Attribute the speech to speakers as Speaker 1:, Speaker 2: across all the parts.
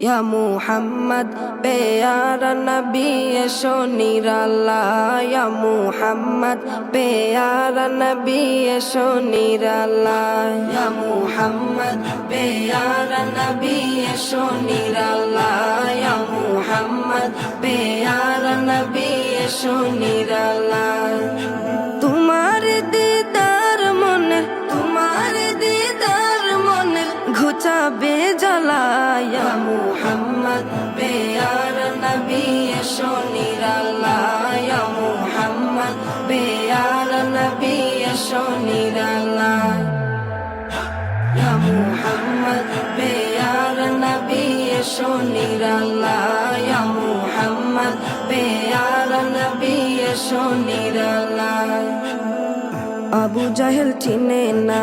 Speaker 1: ইয়া মুহাম্মদ পেয়ারা নবী এসো নিরালা ইয়া মুহাম্মদ পেয়ারা নবী এসো নিরালা ইয়া মুহাম্মদ পেয়ারা নবী এসো নিরালা ইয়া মুহাম্মদ পেয়ারা নবী এসো নিরালা ঘুচাবে জ্বালায়া মুহাম্মদ বেয়ার নবী এসো নিরালায়া মুহাম্মদ বেয়ার নবী নিরালা ইয়া মুহাম্মদ বেয়ার নবী নিরালা ইয়া মুহাম্মদ বেয়ার নবী এসো নিরালা আবু জাহেল চিনে না।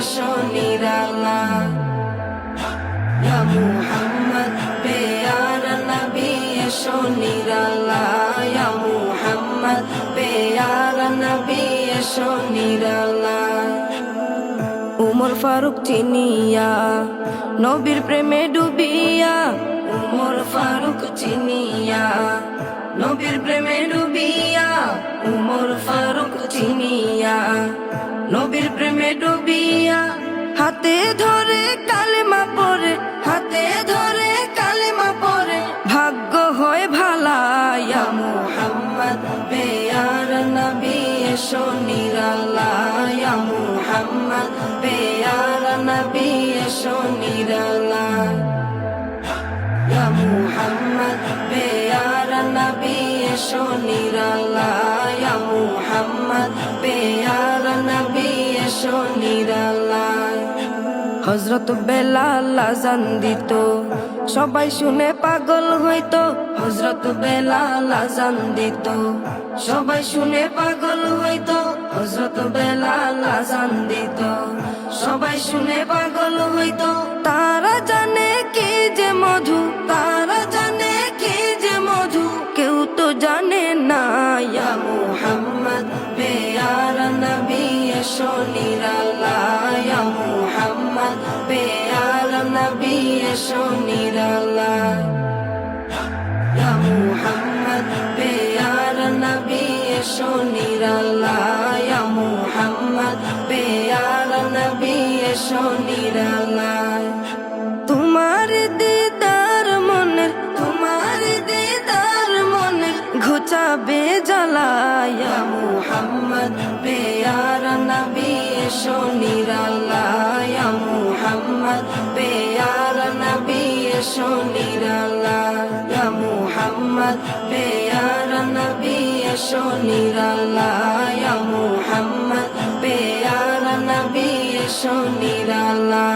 Speaker 1: নিরালা ইয়া মুহাম্মদ পেয়ার নবী নিরালা ইয়া মুহাম্মদ পেয়ার নবী নিরালা উমর ফারুক চিনিয়া নবীর প্রেমে ডুবিয়া উমর ফারুক চিনিয়া নবীর প্রেমে ডুবিয়া নবীর প্রেমে ডুবিয়া হাতে ধরে কালেমা পরে হাতে ধরে কালেমা পরে ভাগ্য হয় ভালায়া, মুহাম্মদ বেয়ার নবী এসো নিরালায়া, মুহাম্মদ বেয়ার নবী এসো নিরালা মুহাম্মদ বেয়ার নবী নিরালা ইয়া মুহাম্মদ বেয়ার হজরত বেলাল আজান দিত। সবাই শুনে পাগল হইতো, হজরত বেলাল আজান দিত। সবাই শুনে পাগল হইতো, হজরত বেলাল আজান দিত। সবাই শুনে পাগল হইতো, তারা জানে কি যে মধু, তারা জানে কি যে মধু। কেউ তো জানে না, ইয়া মুহাম্মদ বেয়ার নবী নিরালা এসো নিরালা ইয়া বেয়ার নবী নিরালা ইয়া মুহাম্মদ নবী এসো নিরালা তোমার দিদার মনের তোমার দিদার মনের ঘুচাবে জ্বালায়া মুহাম্মদ, বেয়ার নবী এসো নিরালায়া নবী মোহাম্মদ বেয়ার নবী এসো নিরালায়া মুহাম্মদ বেয়ার নবী এসো নিরালা